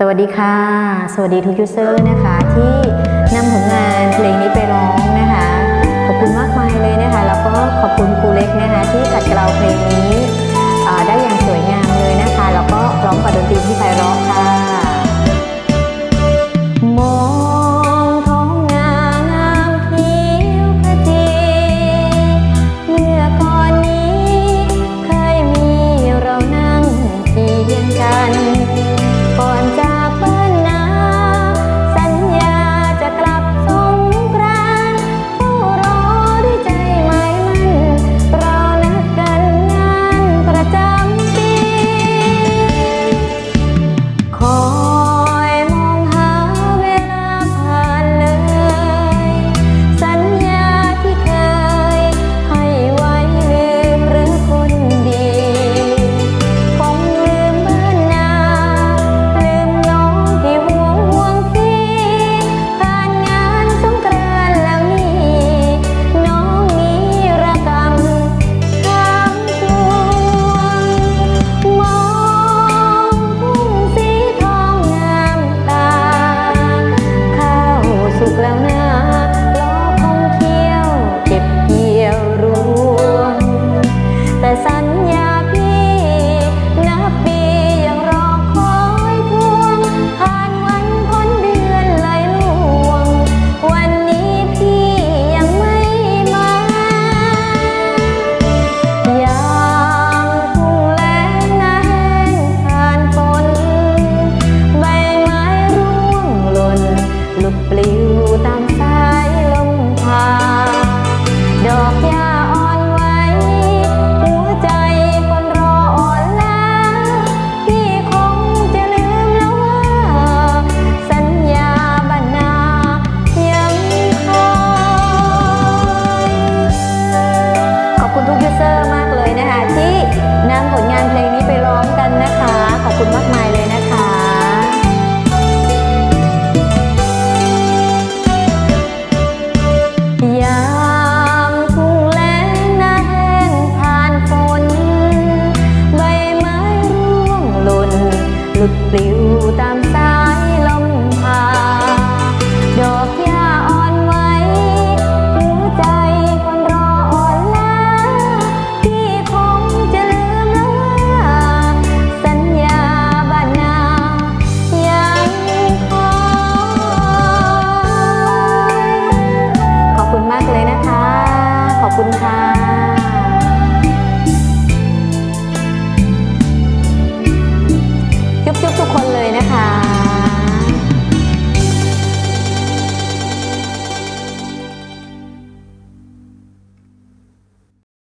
สวัสดีค่ะ สวัสดีทุกยูเซอร์นะคะ ที่นำผลงานเพลงนี้ไปร้อง ดปลิวตามสา